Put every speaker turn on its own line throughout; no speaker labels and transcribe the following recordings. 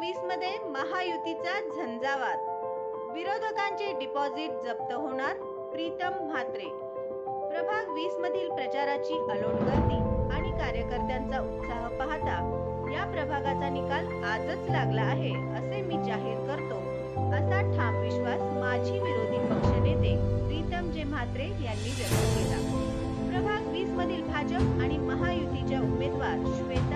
वीसमध्ये महायुतीचा झंझावात. विरोधकांचे डिपॉझिट जप्त होणार प्रीतम म्हात्रे. प्रभाग वीस मधील प्रचाराची अलोट गर्दी आणि कार्यकर्त्यांचा उत्साह पाहता या प्रभागाचा निकाल आजच लागला आहे असे मी जाहीर करतो. असा ठाम विश्वास माजी विरोधी पक्षनेते प्रीतम जे म्हात्रे यांनी व्यक्त केला. प्रभाग वीस मधील भाजप आणि महायुतीच्या उमेदवार श्वेता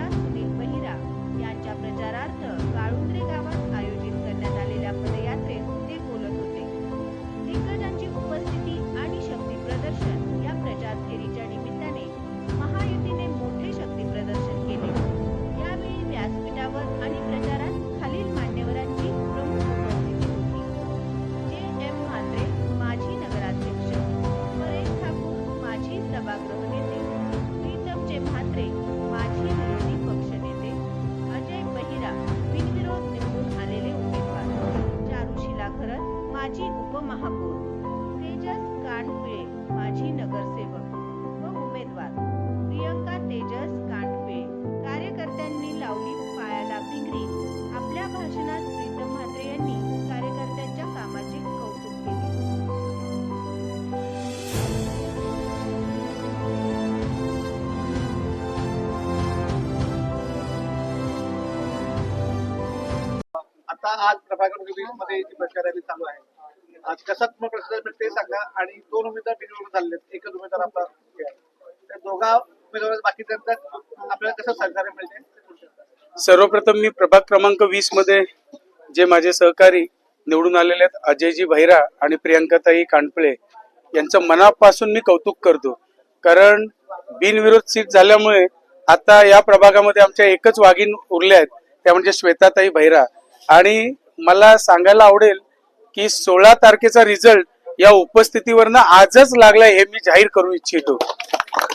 माजी उपमहापौर तेजस कांडपिळे माजी नगरसेवक व उमेदवार. प्रियंका तेजस कांडपिळे कार्यकर्त्यांनी लावली पायाला पिंगरी आपल्या भाषणात प्रीतम म्हात्रे यांनी कार्यकर्त्यांच्या कामाचे कौतुक केले.
आता आज प्रभाकरमध्ये जी प्रचार रॅली चालू आहे कसा तुम्हाला प्रतिसाद मिळते ते सांगा. आणि दोन उमेदवार बिनविरोध झाले एकच उमेदवार आपला त्या दोघा उमेदवार बाकीच्यांचा आपल्याला कसं सहकार्य मिळते
सर्वप्रथम मी प्रभाग क्रमांक वीसमध्ये जे माझे सहकारी निवडून आलेले आहेत अजयजी भैरा आणि प्रियंकाताई कानपळे यांचं मनापासून मी कौतुक करतो. कारण बिनविरोध सीट झाल्यामुळे आता या प्रभागामध्ये आमच्या एकच वाघीण उरल्या आहेत. त्या म्हणजे श्वेताताई भैरा. आणि मला सांगायला आवडेल की सोळा तारखेचा रिझल्ट या उपस्थितीवरनं आजच लागलाय हे मी जाहीर करू इच्छितो.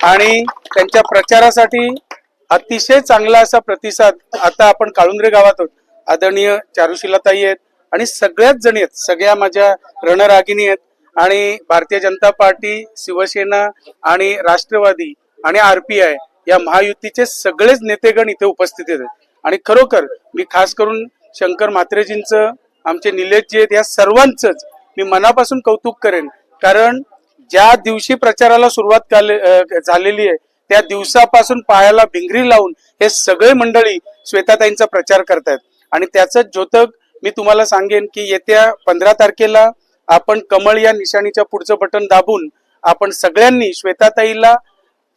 आणि त्यांच्या प्रचारासाठी अतिशय चांगला असा प्रतिसाद आता आपण काळुंद्रे गावात आहोत. आदरणीय चारुशिलाताई आहेत आणि सगळ्याच जणी आहेत सगळ्या माझ्या रणरागिणी आहेत. आणि भारतीय जनता पार्टी शिवसेना आणि राष्ट्रवादी आणि आरपीआय या महायुतीचे सगळेच नेतेगण इथे उपस्थित आहेत. आणि खरोखर मी खास करून शंकर म्हात्रेजींचं आमचे निलेश जी आहेत या सर्वांचंच मी मनापासून कौतुक करेन. कारण ज्या दिवशी प्रचाराला सुरुवात झालेली आहे त्या दिवसापासून पायाला भिंगरी लावून हे सगळे मंडळी श्वेताताईंचा प्रचार करतायत. आणि त्याचं ज्योतक मी तुम्हाला सांगेन की येत्या पंधरा तारखेला आपण कमळ या निशाणीच्या पुढचं बटन दाबून आपण सगळ्यांनी श्वेताताईला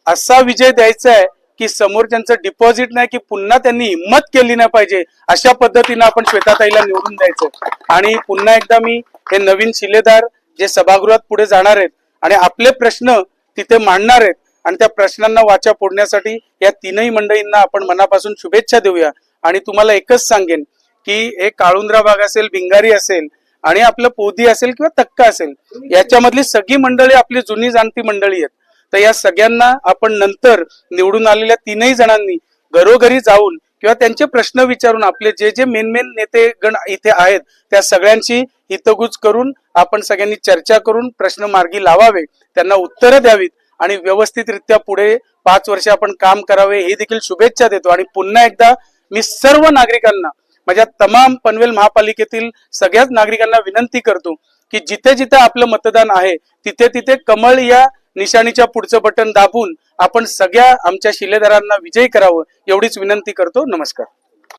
असा विजय द्यायचा आहे की समोरच्यांचं डिपॉझिट नाही की पुन्हा त्यांनी हिंमत केली नाही पाहिजे अशा पद्धतीनं आपण श्वेताताईला निवडून द्यायचं. आणि पुन्हा एकदा मी हे नवीन शिलेदार जे सभागृहात पुढे जाणार आहेत आणि आपले प्रश्न तिथे मांडणार आहेत आणि त्या प्रश्नांना वाचा फोडण्यासाठी या तीनही मंडळींना आपण मनापासून शुभेच्छा देऊया. आणि तुम्हाला एकच सांगेन की हे काळुंद्रा भाग असेल भिंगारी असेल आणि आपलं पोदी असेल किंवा तक्का असेल याच्यामधली सगळी मंडळी आपली जुनी जाणती मंडळी आहेत. तर या सगळ्यांना आपण नंतर निवडून आलेल्या तीनही जणांनी घरोघरी जाऊन किंवा त्यांचे प्रश्न विचारून आपले जे जे मेन मेन नेते गण इथे आहेत त्या सगळ्यांची हितगुज करून आपण सगळ्यांनी चर्चा करून प्रश्न मार्गी लावावे त्यांना उत्तरं द्यावीत आणि व्यवस्थितरित्या पुढे पाच वर्ष आपण काम करावे हे देखील शुभेच्छा देतो. आणि पुन्हा एकदा मी सर्व नागरिकांना माझ्या तमाम पनवेल महापालिकेतील सगळ्याच नागरिकांना विनंती करतो की जिथे जिथे आपलं मतदान आहे तिथे तिथे कमळ या निशाणीच्या पुढचं बटन दाबून आपण सगळ्या आमच्या शिलेदारांना विजयी करावं एवढीच विनंती करतो. नमस्कार.